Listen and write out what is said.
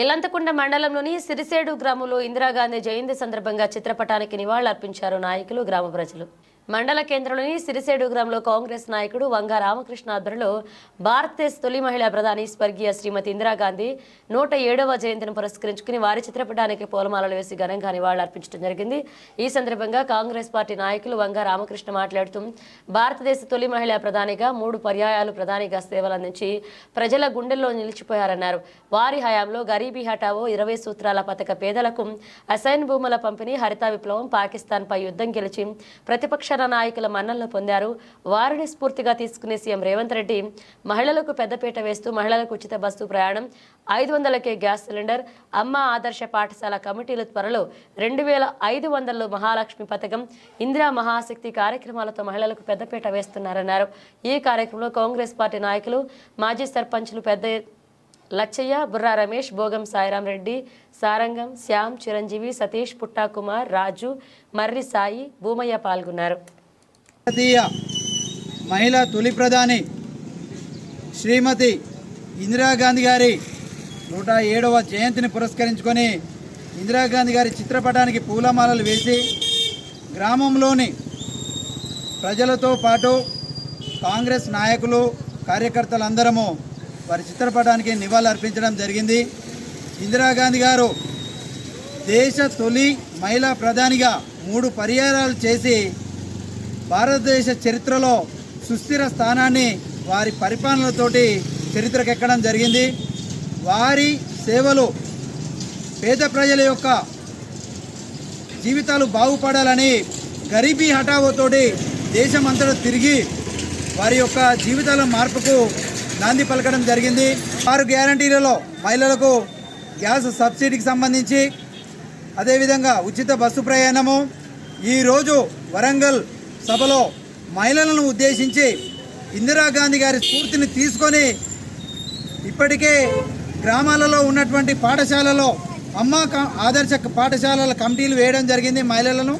ఎలంతకుంట మండలంలోని సిరిసేడు గ్రామంలో ఇందిరాగాంధీ జయంతి సందర్భంగా చిత్రపటానికి నివాళులర్పించారు నాయకులు గ్రామ ప్రజలు. మండల కేంద్రంలోని సిరిసేడు గ్రామంలో కాంగ్రెస్ నాయకుడు వంగ రామకృష్ణ ఆధ్వర్యంలో భారతదేశ తొలి మహిళా ప్రధాని స్వర్గీయ శ్రీమతి ఇందిరాగాంధీ నూట ఏడవ జయంతిని పురస్కరించుకుని వారి చిత్రపటానికి పూలమాలలు వేసి ఘనంగా నివాళులర్పించడం జరిగింది. ఈ సందర్భంగా కాంగ్రెస్ పార్టీ నాయకులు వంగ రామకృష్ణ మాట్లాడుతూ భారతదేశ తొలి మహిళా ప్రధానిగా మూడు పర్యాయాలు ప్రధానిగా సేవలందించి ప్రజల గుండెల్లో నిలిచిపోయారన్నారు. వారి హయాంలో గరీబీ హటావో ఇరవై సూత్రాల పథక పేదలకు అసైన్ భూముల పంపిణీ హరిత విప్లవం పాకిస్తాన్ పై యుద్ధం గెలిచి ప్రతిపక్ష నాయకుల మన్నలను పొందారు. వారిని స్ఫూర్తిగా తీసుకునే సీఎం రేవంత్ రెడ్డి మహిళలకు పెద్దపీట వేస్తూ మహిళలకు ఉచిత బస్సు ప్రయాణం ఐదు వందలకే గ్యాస్ సిలిండర్ అమ్మ ఆదర్శ పాఠశాల కమిటీలు త్వరలో రెండు వేల ఐదు వందలు మహాలక్ష్మి పథకం ఇందిరా మహాశక్తి కార్యక్రమాలతో మహిళలకు పెద్దపీట వేస్తున్నారన్నారు. ఈ కార్యక్రమంలో కాంగ్రెస్ పార్టీ నాయకులు మాజీ సర్పంచ్లు పెద్ద లచ్చయ్య బుర్రా రమేష్ భోగం సాయిరాం రెడ్డి సారంగం శ్యామ్ చిరంజీవి సతీష్ పుట్టాకుమార్ రాజు మర్రి సాయి భూమయ్య పాల్గొన్నారు. భారతీయ మహిళా తొలి ప్రధాని శ్రీమతి ఇందిరాగాంధీ గారి నూట ఏడవ జయంతిని పురస్కరించుకొని ఇందిరాగాంధీ గారి చిత్రపటానికి పూలమాలలు వేసి గ్రామంలోని ప్రజలతో పాటు కాంగ్రెస్ నాయకులు కార్యకర్తలందరము వారి చిత్రపటానికి నివాళులర్పించడం జరిగింది. ఇందిరాగాంధీ గారు దేశ తొలి మహిళా ప్రధానిగా మూడు పర్యాయాలు చేసి భారతదేశ చరిత్రలో సుస్థిర స్థానాన్ని వారి పరిపాలనతోటి చరిత్రకెక్కడం జరిగింది. వారి సేవలు పేద ప్రజల యొక్క జీవితాలు బాగుపడాలని గరీబీ హఠావోతోటి దేశమంతటా తిరిగి వారి యొక్క జీవితాల మార్పుకు నాంది పలకడం జరిగింది. ఆరు గ్యారంటీలలో మహిళలకు గ్యాస్ సబ్సిడీకి సంబంధించి అదేవిధంగా ఉచిత బస్సు ప్రయాణము. ఈరోజు వరంగల్ సభలో మహిళలను ఉద్దేశించి ఇందిరాగాంధీ గారి స్ఫూర్తిని తీసుకొని ఇప్పటికే గ్రామాలలో ఉన్నటువంటి పాఠశాలలో అమ్మ ఆదర్శ పాఠశాలల కమిటీలు వేయడం జరిగింది మహిళలను.